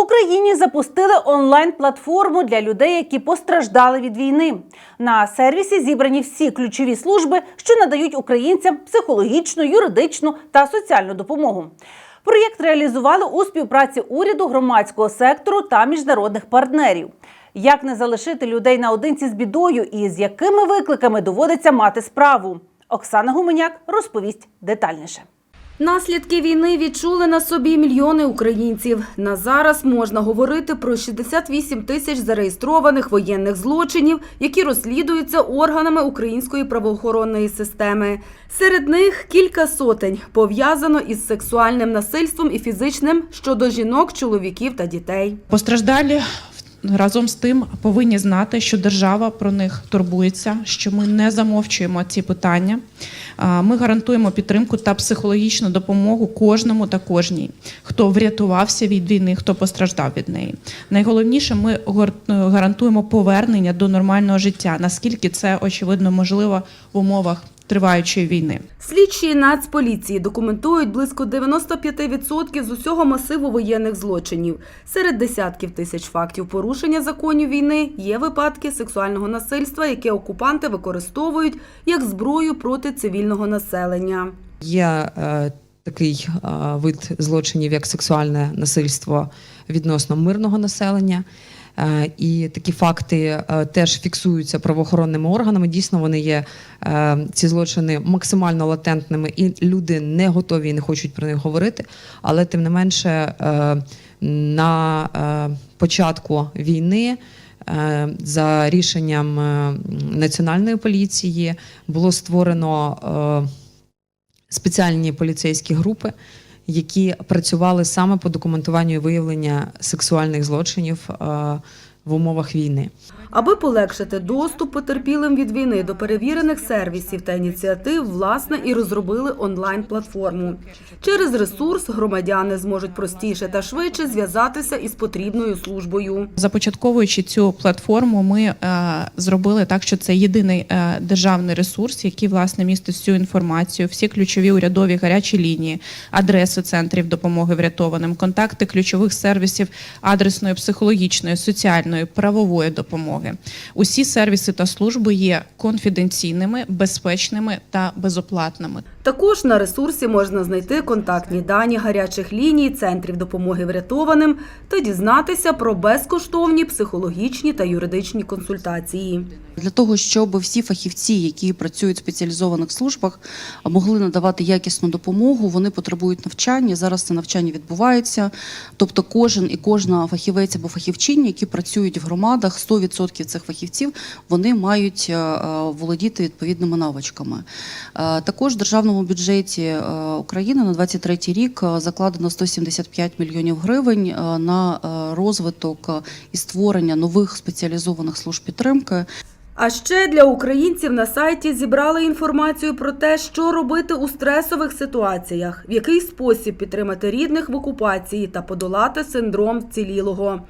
Україні запустили онлайн-платформу для людей, які постраждали від війни. На сервісі зібрані всі ключові служби, що надають українцям психологічну, юридичну та соціальну допомогу. Проєкт реалізували у співпраці уряду, громадського сектору та міжнародних партнерів. Як не залишити людей наодинці з бідою і з якими викликами доводиться мати справу? Оксана Гуменяк розповість детальніше. Наслідки війни відчули на собі мільйони українців. На зараз можна говорити про 68 тисяч зареєстрованих воєнних злочинів, які розслідуються органами української правоохоронної системи. Серед них кілька сотень пов'язано із сексуальним насильством і фізичним щодо жінок, чоловіків та дітей. Постраждалі разом з тим повинні знати, що держава про них турбується, що ми не замовчуємо ці питання. Ми гарантуємо підтримку та психологічну допомогу кожному та кожній, хто врятувався від війни, хто постраждав від неї. Найголовніше, ми гарантуємо повернення до нормального життя, наскільки це очевидно можливо в умовах триваючої війни. Слідчі Нацполіції документують близько 95% з усього масиву воєнних злочинів. Серед десятків тисяч фактів порушення законів війни є випадки сексуального насильства, яке окупанти використовують як зброю проти цивільного населення. Є такий е, вид злочинів, як сексуальне насильство відносно мирного населення. Е, І такі факти е, теж фіксуються правоохоронними органами. Дійсно, вони є ці злочини максимально латентними, і люди не готові і не хочуть про них говорити. Але тим не менше, на початку війни. За рішенням національної поліції було створено спеціальні поліцейські групи, які працювали саме по документуванню і виявленню сексуальних злочинів е, в умовах війни. Аби полегшити доступ потерпілим від війни до перевірених сервісів та ініціатив, власне, і розробили онлайн-платформу. Через ресурс громадяни зможуть простіше та швидше зв'язатися із потрібною службою. Започатковуючи цю платформу, ми е, зробили так, що це єдиний е, державний ресурс, який власне містить всю інформацію, всі ключові урядові гарячі лінії, адреси центрів допомоги врятованим, контакти ключових сервісів адресної, психологічної, соціальної, правової допомоги. Усі сервіси та служби є конфіденційними, безпечними та безоплатними. Також на ресурсі можна знайти контактні дані гарячих ліній, центрів допомоги врятованим та дізнатися про безкоштовні психологічні та юридичні консультації. Для того щоб всі фахівці, які працюють в спеціалізованих службах, могли надавати якісну допомогу, вони потребують навчання. Зараз це навчання відбувається. Тобто, кожен і кожна фахівець або фахівчиня, які працюють в громадах, 100% цих фахівців вони мають е, е, володіти відповідними навичками. Е, Також в державному бюджеті е, України на 23 рік е, закладено 175 мільйонів гривень е, на розвиток і створення нових спеціалізованих служб підтримки. А ще для українців на сайті зібрали інформацію про те, що робити у стресових ситуаціях, в який спосіб підтримати рідних в окупації та подолати синдром вцілілого.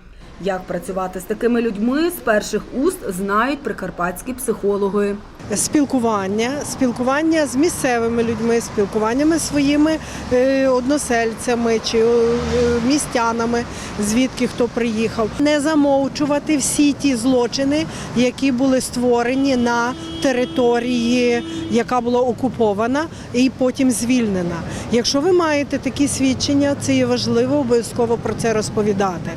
Як працювати з такими людьми з перших уст знають прикарпатські психологи. спілкування, спілкування з місцевими людьми, спілкуваннями своїми е, односельцями чи е, містянами, звідки хто приїхав. Не замовчувати всі ті злочини, які були створені на території, яка була окупована і потім звільнена. Якщо ви маєте такі свідчення, це є важливо обов'язково про це розповідати.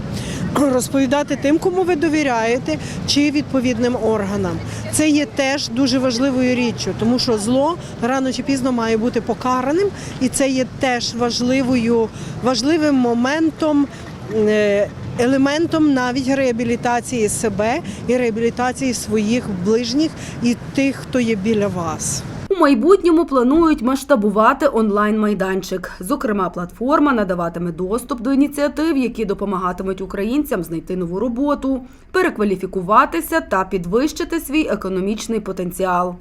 Розповідати тим, кому ви довіряєте, чи відповідним органам. Це є теж дуже важливою річчю, тому що зло рано чи пізно має бути покараним, і це є теж важливою, важливим моментом. е, Елементом навіть реабілітації себе і реабілітації своїх ближніх і тих, хто є біля вас. У майбутньому планують масштабувати онлайн-майданчик. Зокрема, платформа надаватиме доступ до ініціатив, які допомагатимуть українцям знайти нову роботу, перекваліфікуватися та підвищити свій економічний потенціал.